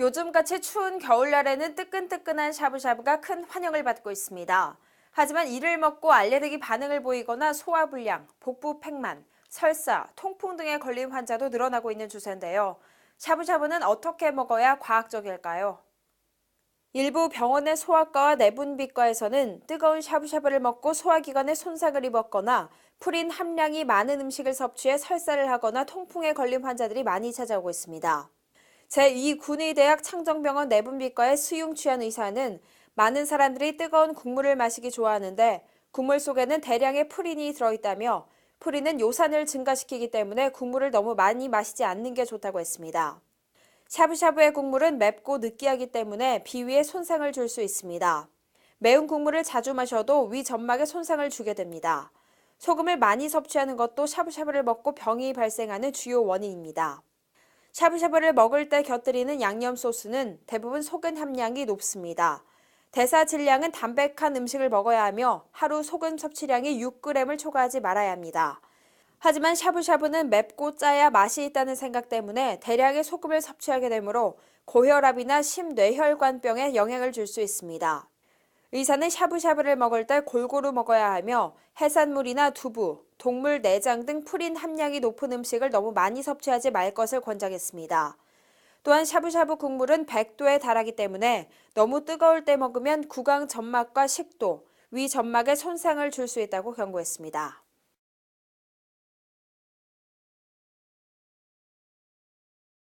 요즘같이 추운 겨울날에는 뜨끈뜨끈한 샤브샤브가 큰 환영을 받고 있습니다. 하지만 이를 먹고 알레르기 반응을 보이거나 소화불량, 복부 팽만, 설사, 통풍 등에 걸린 환자도 늘어나고 있는 추세인데요. 샤브샤브는 어떻게 먹어야 과학적일까요? 일부 병원의 소아과와 내분비과에서는 뜨거운 샤브샤브를 먹고 소화기관에 손상을 입었거나 풀인 함량이 많은 음식을 섭취해 설사를 하거나 통풍에 걸린 환자들이 많이 찾아오고 있습니다. 제2군의대학 창정병원 내분비과의 수용 취한 의사는 많은 사람들이 뜨거운 국물을 마시기 좋아하는데 국물 속에는 대량의 프린이 들어있다며 프린은 요산을 증가시키기 때문에 국물을 너무 많이 마시지 않는 게 좋다고 했습니다. 샤브샤브의 국물은 맵고 느끼하기 때문에 비위에 손상을 줄 수 있습니다. 매운 국물을 자주 마셔도 위 점막에 손상을 주게 됩니다. 소금을 많이 섭취하는 것도 샤브샤브를 먹고 병이 발생하는 주요 원인입니다. 샤브샤브를 먹을 때 곁들이는 양념 소스는 대부분 소금 함량이 높습니다. 대사 질량은 담백한 음식을 먹어야 하며 하루 소금 섭취량이 6g을 초과하지 말아야 합니다. 하지만 샤브샤브는 맵고 짜야 맛이 있다는 생각 때문에 대량의 소금을 섭취하게 되므로 고혈압이나 심뇌혈관병에 영향을 줄 수 있습니다. 의사는 샤브샤브를 먹을 때 골고루 먹어야 하며 해산물이나 두부, 동물 내장 등 프린 함량이 높은 음식을 너무 많이 섭취하지 말 것을 권장했습니다. 또한 샤브샤브 국물은 100도에 달하기 때문에 너무 뜨거울 때 먹으면 구강 점막과 식도, 위 점막에 손상을 줄 수 있다고 경고했습니다.